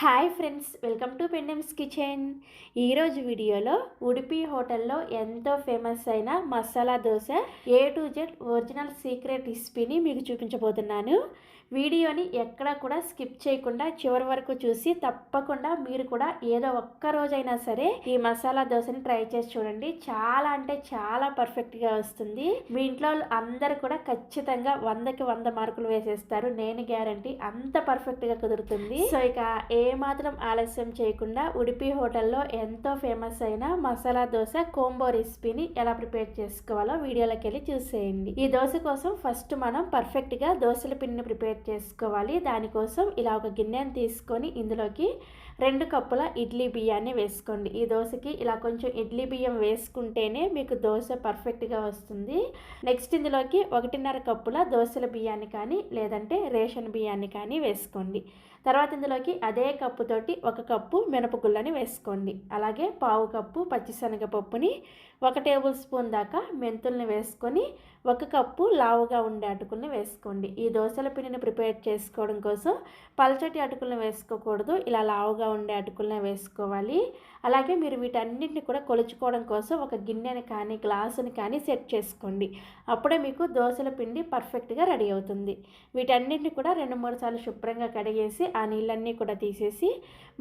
Hi friends welcome to Pendem's kitchen. ఈరోజు వీడియోలో ఉడిపి హోటల్లో ఎంతో ఫేమస్ అయిన masala dosa A to Z original secret రెసిపీని మీకు చూపించబోతున్నాను. వీడియోని ఎక్కడా కూడా స్కిప్ చేయకుండా చివరి వరకు చూసి తప్పకుండా మీరు కూడా ఏదో ఒక్క రోజైనా సరే ఈ మసాలా దోశని ట్రై చేసి చూడండి. చాలా అంటే చాలా పర్ఫెక్ట్గా వస్తుంది. మీ ఇంట్లో వాళ్ళు అందరు కూడా ఖచ్చితంగా వందకి వంద మార్కులు వేసేస్తారు. నేను గ్యారంటీ అంత పర్ఫెక్ట్గా కుదురుతుంది. సో ఇక ఏ మాత్రం ఆలస్యం చేయకుండా ఉడిపి హోటల్లో ఎంతో ఫేమస్ అయిన మసాలా దోశ కోంబో రెసిపీని ఎలా ప్రిపేర్ చేసుకోవాలో వీడియోలోకి వెళ్ళి చూసేయండి. ఈ దోశ కోసం ఫస్ట్ మనం పర్ఫెక్ట్గా దోశల పిండిని ప్రిపేర్ చేసుకోవాలి. దానికోసం ఇలా ఒక గిన్నెను తీసుకొని ఇందులోకి రెండు కప్పుల ఇడ్లీ బియ్యాన్ని వేసుకోండి. ఈ దోశకి ఇలా కొంచెం ఇడ్లీ బియ్యం వేసుకుంటేనే మీకు దోశ పర్ఫెక్ట్గా వస్తుంది. నెక్స్ట్ ఇందులోకి ఒకటిన్నర కప్పుల దోశల బియ్యాన్ని కానీ లేదంటే రేషన్ బియ్యాన్ని కానీ వేసుకోండి. తర్వాత ఇందులోకి అదే కప్పుతోటి ఒక కప్పు మినపగుళ్ళని వేసుకోండి. అలాగే పావు కప్పు పచ్చిశనగపప్పుని ఒక టేబుల్ స్పూన్ దాకా మెంతుల్ని వేసుకొని ఒక కప్పు లావుగా ఉండే అటుకుల్ని వేసుకోండి. ఈ దోశల పిండిని ప్రిపేర్ చేసుకోవడం కోసం పల్చటి అటుకులను వేసుకోకూడదు. ఇలా లావుగా ఉండే అటుకులనే వేసుకోవాలి. అలాగే మీరు వీటన్నిటిని కూడా కొలుచుకోవడం కోసం ఒక గిన్నెని కానీ గ్లాసుని కానీ సెట్ చేసుకోండి. అప్పుడే మీకు దోశల పిండి పర్ఫెక్ట్గా రెడీ అవుతుంది. వీటన్నిటిని కూడా రెండు మూడు సార్లు శుభ్రంగా కడిగేసి ఆ నీళ్ళన్నీ కూడా తీసేసి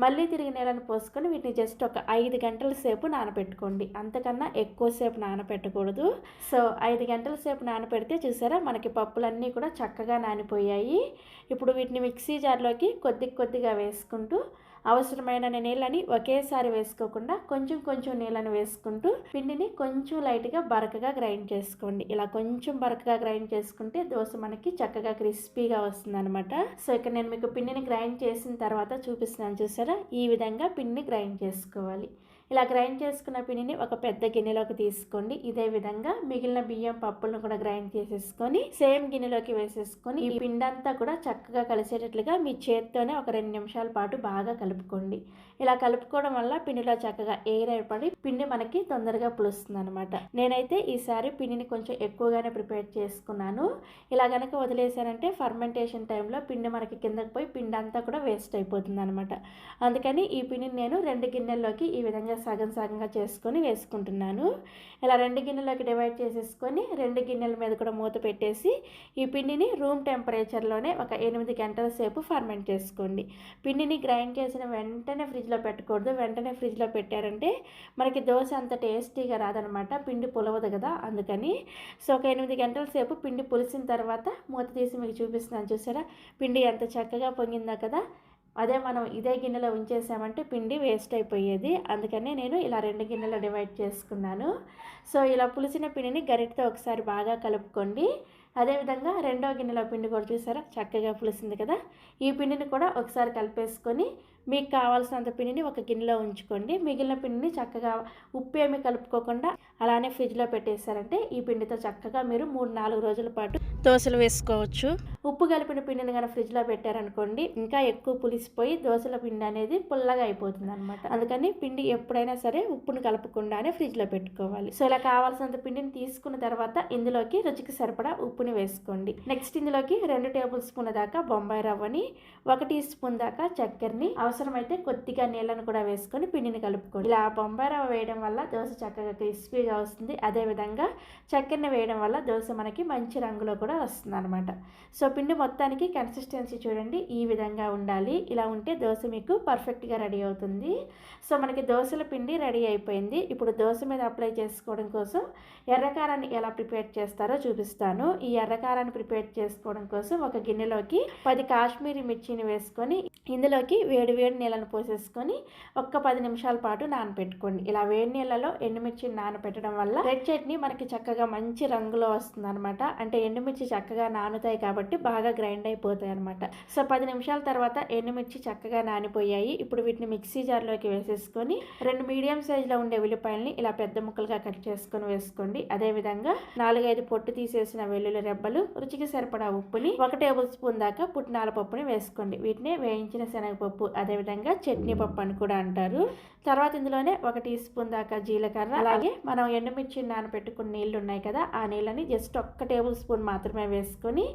మళ్ళీ తిరిగి నీళ్ళని పోసుకొని వీటిని జస్ట్ ఒక ఐదు గంటల సేపు నానబెట్టుకోండి అంతకన్నా ఎక్కువసేపు నానబెట్టకూడదు సో ఐదు గంటల సేపు నానబెడితే చూసారా మనకి పప్పులన్నీ కూడా చక్కగా నానిపోయాయి. ఇప్పుడు వీటిని మిక్సీ జార్లోకి కొద్ది కొద్దిగా వేసుకుంటూ అవసరమైన నీళ్ళని ఒకేసారి వేసుకోకుండా కొంచెం కొంచెం నీళ్ళని వేసుకుంటూ పిండిని కొంచెం లైట్గా బరకగా గ్రైండ్ చేసుకోండి. ఇలా కొంచెం బరకగా గ్రైండ్ చేసుకుంటే దోశ మనకి చక్కగా క్రిస్పీగా వస్తుంది అనమాట సో ఇక్కడ నేను మీకు పిండిని గ్రైండ్ చేసిన తర్వాత చూపిస్తున్నాను చూసారా? ఈ విధంగా పిండిని గ్రైండ్ చేసుకోవాలి. ఇలా గ్రైండ్ చేసుకున్న పిండిని ఒక పెద్ద గిన్నెలోకి తీసుకోండి. ఇదే విధంగా మిగిలిన బియ్యం పప్పులను కూడా గ్రైండ్ చేసేసుకొని సేమ్ గిన్నెలోకి వేసేసుకొని ఈ పిండి అంతా కూడా చక్కగా కలిసేటట్లుగా మీ చేత్తోనే ఒక రెండు నిమిషాల పాటు బాగా కలుపుకోండి. ఇలా కలుపుకోవడం వల్ల పిండిలో చక్కగా ఎయిర్ ఏర్పడి పిండి మనకి తొందరగా పులుస్తుంది అనమాట నేనైతే ఈసారి పిండిని కొంచెం ఎక్కువగానే ప్రిపేర్ చేసుకున్నాను. ఇలా కనుక వదిలేసానంటే ఫర్మెంటేషన్ టైంలో పిండి మనకి కిందకి పోయి పిండి అంతా కూడా వేస్ట్ అయిపోతుంది అనమాట అందుకని ఈ పిండిని నేను రెండు గిన్నెల్లోకి ఈ విధంగా సగం సగంగా చేసుకొని వేసుకుంటున్నాను. ఇలా రెండు గిన్నెలోకి డివైడ్ చేసేసుకొని రెండు గిన్నెల మీద కూడా మూత పెట్టేసి ఈ పిండిని రూమ్ టెంపరేచర్లోనే ఒక ఎనిమిది గంటల సేపు ఫర్మెంట్ చేసుకోండి. పిండిని గ్రైండ్ చేసిన వెంటనే ఫ్రిడ్జ్లో పెట్టకూడదు. వెంటనే ఫ్రిడ్జ్లో పెట్టారంటే మనకి దోశ అంత టేస్టీగా రాదనమాట. పిండి పులవదు కదా అందుకని. సో ఒక ఎనిమిది గంటల సేపు పిండి పులిసిన తర్వాత మూత తీసి మీకు చూపిస్తున్నాను చూసారా? పిండి ఎంత చక్కగా పొంగిందా కదా. అదే మనం ఇదే గిన్నెలో ఉంచేసామంటే పిండి వేస్ట్ అయిపోయేది. అందుకనే నేను ఇలా రెండు గిన్నెలో డివైడ్ చేసుకున్నాను. సో ఇలా పులిసిన పిండిని గరిటతో ఒకసారి బాగా కలుపుకోండి. అదేవిధంగా రెండో గిన్నెలో పిండి కూడా చూసారా? చక్కగా పులిసింది కదా? ఈ పిండిని కూడా ఒకసారి కలిపేసుకొని మీకు కావాల్సినంత పిండిని ఒక గిన్నెలో ఉంచుకోండి. మిగిలిన పిండిని చక్కగా ఉప్పు ఏమి కలుపుకోకుండా అలానే ఫ్రిడ్జ్లో పెట్టేశారంటే ఈ పిండితో చక్కగా మీరు మూడు నాలుగు రోజుల పాటు దోశలు వేసుకోవచ్చు. ఉప్పు కలిపిన పిండిని కనుక ఫ్రిడ్జ్లో పెట్టారనుకోండి ఇంకా ఎక్కువ పులిసిపోయి దోశల పిండి అనేది పుల్లగా అయిపోతుంది అనమాట అందుకని పిండి ఎప్పుడైనా సరే ఉప్పును కలపకుండానే ఫ్రిడ్జ్లో పెట్టుకోవాలి. సో ఇలా కావాల్సినంత పిండిని తీసుకున్న తర్వాత ఇందులోకి రుచికి సరిపడా ఉప్పుని వేసుకోండి. నెక్స్ట్ ఇందులోకి రెండు టేబుల్ స్పూన్ల దాకా బొంబాయి రవ్వని ఒక టీ స్పూన్ దాకా చక్కెరని అవసరం అవసరమైతే కొద్దిగా నీళ్ళను కూడా వేసుకొని పిండిని కలుపుకోండి. ఇలా బొంబాయి రవ్వ వేయడం వల్ల దోశ చక్కగా క్రిస్పీగా వస్తుంది. అదేవిధంగా చక్కెరని వేయడం వల్ల దోశ మనకి మంచి రంగులో కూడా వస్తుంది అనమాట సో పిండి మొత్తానికి కన్సిస్టెన్సీ చూడండి. ఈ విధంగా ఉండాలి. ఇలా ఉంటే దోశ మీకు పర్ఫెక్ట్గా రెడీ అవుతుంది. సో మనకి దోశల పిండి రెడీ అయిపోయింది. ఇప్పుడు దోశ మీద అప్లై చేసుకోవడం కోసం ఎర్రకారాన్ని ఎలా ప్రిపేర్ చేస్తారో చూపిస్తాను. ఈ ఎర్రకారాన్ని ప్రిపేర్ చేసుకోవడం కోసం ఒక గిన్నెలోకి పది కాశ్మీరీ మిర్చిని వేసుకొని ఇందులోకి వేడి వేడి వేడి నీళ్ళను పోసేసుకొని ఒక్క పది నిమిషాల పాటు నానబెట్టుకోండి ఇలా వేడి నీళ్ళలో ఎండుమిర్చిని నానబెట్టడం వల్ల రెడ్ చట్నీ మనకి చక్కగా మంచి రంగులో వస్తుంది అనమాట అంటే ఎండుమిర్చి చక్కగా నానుతాయి కాబట్టి బాగా గ్రైండ్ అయిపోతాయి అనమాట సో పది నిమిషాల తర్వాత ఎండుమిర్చి చక్కగా నానిపోయాయి. ఇప్పుడు వీటిని మిక్సీ జార్లోకి వేసేసుకొని రెండు మీడియం సైజులో ఉండే ఉల్లిపాయల్ని ఇలా పెద్ద ముక్కలుగా కట్ చేసుకొని వేసుకోండి. అదేవిధంగా నాలుగైదు పొట్టు తీసేసిన వెల్లుల్లి వెల్లుల్లి రెబ్బలు రుచికి సరిపడా ఉప్పుని ఒక టేబుల్ స్పూన్ దాకా పుట్నాల పప్పుని వేసుకోండి. వీటిని వేయించిన శనగపప్పు అదేవిధంగా చట్నీ పప్పు అని కూడా అంటారు. తర్వాత ఇందులోనే ఒక టీ స్పూన్ దాకా జీలకర్ర అలాగే మనం ఎండుమిర్చి నానబెట్టుకున్న నీళ్ళు ఉన్నాయి కదా ఆ నీళ్ళని జస్ట్ ఒక్క టేబుల్ స్పూన్ మాత్రమే వేసుకొని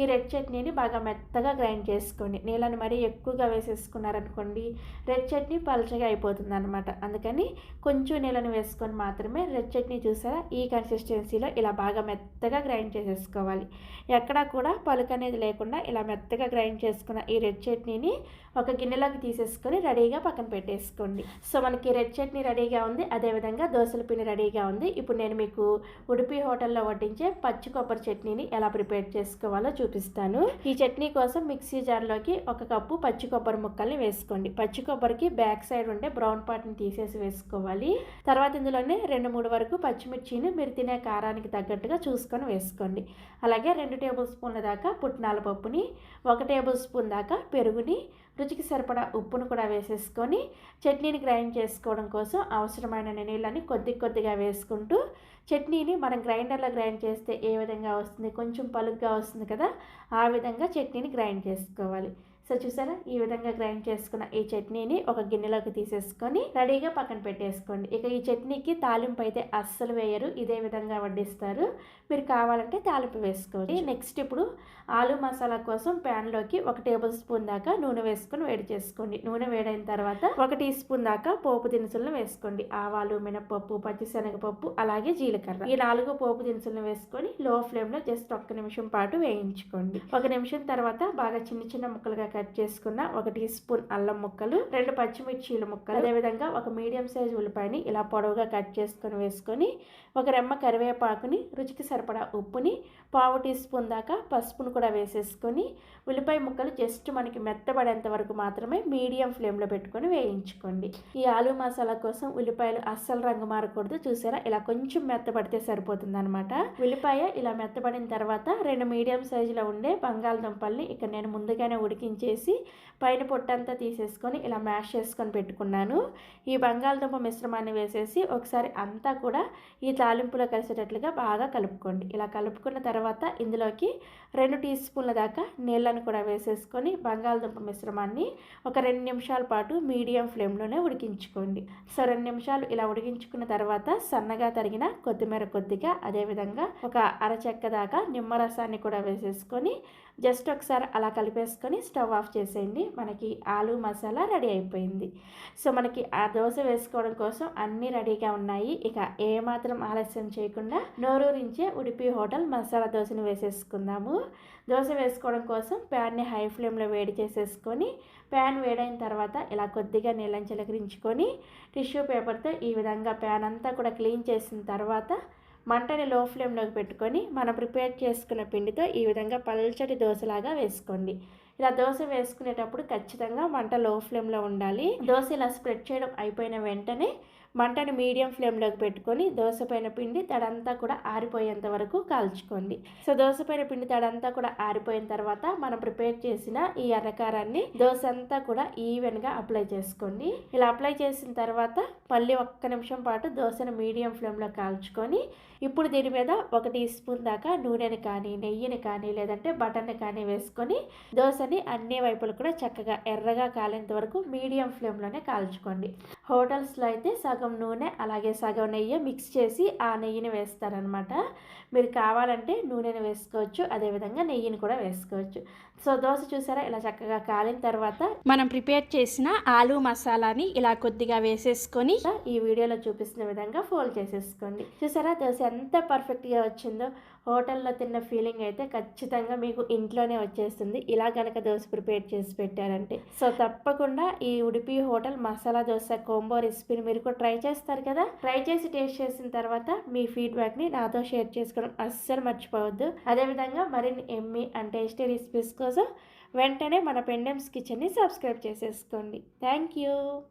ఈ రెడ్ చట్నీని బాగా మెత్తగా గ్రైండ్ చేసుకోండి నీళ్ళని మరీ ఎక్కువగా వేసేసుకున్నారనుకోండి రెడ్ చట్నీ పలచగా అయిపోతుంది అనమాట అందుకని కొంచెం నీళ్ళని వేసుకొని మాత్రమే రెడ్ చట్నీ చూసారా? ఈ కన్సిస్టెన్సీలో ఇలా బాగా మెత్తగా గ్రైండ్ చేసేసుకోవాలి. ఎక్కడా కూడా పలుకు అనేది లేకుండా ఇలా మెత్తగా గ్రైండ్ చేసుకున్న ఈ రెడ్ చట్నీని ఒక గిన్నెలోకి తీసేసుకొని రెడీగా పక్కన పెట్టేసుకోండి. సో మనకి రెడ్ చట్నీ రెడీగా ఉంది. అదేవిధంగా దోశల పిండి రెడీగా ఉంది. ఇప్పుడు నేను మీకు ఉడిపి హోటల్లో వడ్డించే పచ్చి కొబ్బరి చట్నీని ఎలా ప్రిపేర్ చేసుకోవాలో చూపిస్తాను. ఈ చట్నీ కోసం మిక్సీ జార్లోకి ఒక కప్పు పచ్చి కొబ్బరి ముక్కల్ని వేసుకోండి. పచ్చి కొబ్బరికి బ్యాక్ సైడ్ ఉండే బ్రౌన్ పార్ట్ని తీసేసి వేసుకోవాలి. తర్వాత ఇందులోనే రెండు మూడు వరకు పచ్చిమిర్చిని మీరు తినే కారానికి తగ్గట్టుగా చూసుకొని వేసుకోండి. అలాగే రెండు టేబుల్ స్పూన్ల దాకా పుట్నాల పప్పుని ఒక టేబుల్ స్పూన్ దాకా పెరుగుని రుచికి సరిపడా ఉప్పును కూడా వేసేసుకొని చట్నీని గ్రైండ్ చేసుకోవడం కోసం అవసరమైన నీళ్ళని కొద్ది కొద్దిగా వేసుకుంటూ చట్నీని మనం గ్రైండర్లో గ్రైండ్ చేస్తే ఏ విధంగా వస్తుంది? కొంచెం పలుగ్గా వస్తుంది కదా ఆ విధంగా చట్నీని గ్రైండ్ చేసుకోవాలి. సో చూసారా? ఈ విధంగా గ్రైండ్ చేసుకున్న ఈ చట్నీని ఒక గిన్నెలోకి తీసేసుకొని రెడీగా పక్కన పెట్టేసుకోండి. ఇక ఈ చట్నీకి తాలింపు అయితే అస్సలు వేయరు. ఇదే విధంగా వడ్డిస్తారు. మీరు కావాలంటే తాలింపు వేసుకోండి. నెక్స్ట్ ఇప్పుడు ఆలు మసాలా కోసం ప్యాన్లోకి ఒక టేబుల్ స్పూన్ దాకా నూనె వేసుకొని వేడి చేసుకోండి. నూనె వేడైన తర్వాత ఒక టీ స్పూన్ దాకా పోపు దినుసులను వేసుకోండి. ఆవాలు మినపప్పు పచ్చిశనగపప్పు అలాగే జీలకర్ర. ఈ నాలుగు పోపు దినుసులను వేసుకొని లో ఫ్లేమ్లో జస్ట్ ఒక్క నిమిషం పాటు వేయించుకోండి. ఒక నిమిషం తర్వాత బాగా చిన్న చిన్న ముక్కలుగా కట్ చేసుకున్న ఒక టీ స్పూన్ అల్లం ముక్కలు రెండు పచ్చిమిర్చీల ముక్కలు అదేవిధంగా ఒక మీడియం సైజ్ ఉల్లిపాయని ఇలా పొడవుగా కట్ చేసుకొని వేసుకొని ఒక రెమ్మ కరివేపాకుని రుచికి సరిపడా ఉప్పుని పావు టీ స్పూన్ దాకా పసుపును కూడా వేసేసుకొని ఉల్లిపాయ ముక్కలు జస్ట్ మనకి మెత్తబడేంత వరకు మాత్రమే మీడియం ఫ్లేమ్లో పెట్టుకొని వేయించుకోండి. ఈ ఆలు మసాలా కోసం ఉల్లిపాయలు అస్సలు రంగు మారకూడదు చూసారా? ఇలా కొంచెం మెత్తబడితే సరిపోతుంది అనమాట ఉల్లిపాయ ఇలా మెత్తబడిన తర్వాత రెండు మీడియం సైజులో ఉండే బంగాళదుంపల్ని ఇక్కడ నేను ముందుగానే ఉడికించి చేసి పైన పొట్టంతా తీసేసుకొని ఇలా మ్యాష్ చేసుకొని పెట్టుకున్నాను. ఈ బంగాళదుంప మిశ్రమాన్ని వేసేసి ఒకసారి అంతా కూడా ఈ తాలింపులో కలిసేటట్లుగా బాగా కలుపుకోండి. ఇలా కలుపుకున్న తర్వాత ఇందులోకి రెండు టీ స్పూన్ల దాకా నీళ్ళను కూడా వేసేసుకొని బంగాళదుంప మిశ్రమాన్ని ఒక రెండు నిమిషాల పాటు మీడియం ఫ్లేమ్లోనే ఉడికించుకోండి. సో రెండు నిమిషాలు ఇలా ఉడికించుకున్న తర్వాత సన్నగా తరిగిన కొత్తిమీర కొద్దిగా అదేవిధంగా ఒక అరచెక్క దాకా నిమ్మరసాన్ని కూడా వేసేసుకొని జస్ట్ ఒకసారి అలా కలిపేసుకొని స్టవ్ ఆఫ్ చేసేయండి. మనకి ఆలు మసాలా రెడీ అయిపోయింది. సో మనకి ఆ దోశ వేసుకోవడం కోసం అన్నీ రెడీగా ఉన్నాయి. ఇక ఏమాత్రం ఆలస్యం చేయకుండా నోరూరించే ఉడిపి హోటల్ మసాలా దోశను వేసేసుకుందాము. దోశ వేసుకోవడం కోసం ప్యాన్ని హై ఫ్లేమ్లో వేడి చేసేసుకొని ప్యాన్ వేడైన తర్వాత ఇలా కొద్దిగా నీళ్ళని చిలకరించుకొని టిష్యూ పేపర్తో ఈ విధంగా ప్యాన్ అంతా కూడా క్లీన్ చేసిన తర్వాత మంటని లో ఫ్లేమ్లోకి పెట్టుకొని మనం ప్రిపేర్ చేసుకున్న పిండితో ఈ విధంగా పల్చటి దోశలాగా వేసుకోండి. ఇలా దోశ వేసుకునేటప్పుడు ఖచ్చితంగా మంట లో ఫ్లేమ్లో ఉండాలి. దోశ ఇలా స్ప్రెడ్ చేయడం అయిపోయిన వెంటనే మంటను మీడియం ఫ్లేమ్లోకి పెట్టుకొని దోసపైన పిండి తడంతా కూడా ఆరిపోయేంత వరకు కాల్చుకోండి. సో దోసపైన పిండి తడంతా కూడా ఆరిపోయిన తర్వాత మనం ప్రిపేర్ చేసిన ఈ ఎర్రకారాన్ని దోశ అంతా కూడా ఈవెన్గా అప్లై చేసుకోండి. ఇలా అప్లై చేసిన తర్వాత మళ్ళీ ఒక్క నిమిషం పాటు దోశను మీడియం ఫ్లేమ్లో కాల్చుకొని ఇప్పుడు దీని మీద ఒక టీ స్పూన్ దాకా నూనెని కానీ నెయ్యిని కానీ లేదంటే బటర్ని కానీ వేసుకొని దోశని అన్ని వైపులు కూడా చక్కగా ఎర్రగా కాలేంత వరకు మీడియం ఫ్లేమ్లోనే కాల్చుకోండి. హోటల్స్లో అయితే సగం నూనె అలాగే సగం నెయ్యి మిక్స్ చేసి ఆ నెయ్యిని వేస్తారనమాట మీరు కావాలంటే నూనెని వేసుకోవచ్చు అదేవిధంగా నెయ్యిని కూడా వేసుకోవచ్చు. సో దోశ చూసారా? ఇలా చక్కగా కాలిన తర్వాత మనం ప్రిపేర్ చేసిన ఆలు మసాలాని ఇలా కొద్దిగా వేసేసుకొని ఈ వీడియోలో చూపిస్తున్న విధంగా ఫోల్డ్ చేసేసుకోండి. చూసారా? దోశ ఎంత పర్ఫెక్ట్గా వచ్చిందో. హోటల్లో తిన్న ఫీలింగ్ అయితే ఖచ్చితంగా మీకు ఇంట్లోనే వచ్చేస్తుంది. ఇలా కనుక దోశ ప్రిపేర్ చేసి పెట్టారంటే. సో తప్పకుండా ఈ ఉడిపి హోటల్ మసాలా దోశ కోంబో రెసిపీని మీరు కూడా ట్రై చేస్తారు కదా? ట్రై చేసి టేస్ట్ చేసిన తర్వాత మీ ఫీడ్బ్యాక్ని నాతో షేర్ చేసుకోవడం అస్సలు మర్చిపోవద్దు. అదేవిధంగా మరిన్ని ఎమ్మి అండ్ టేస్టీ రెసిపీస్ కోసం వెంటనే మన పెండెమ్స్ కిచెన్ని సబ్స్క్రైబ్ చేసేసుకోండి. Thank you.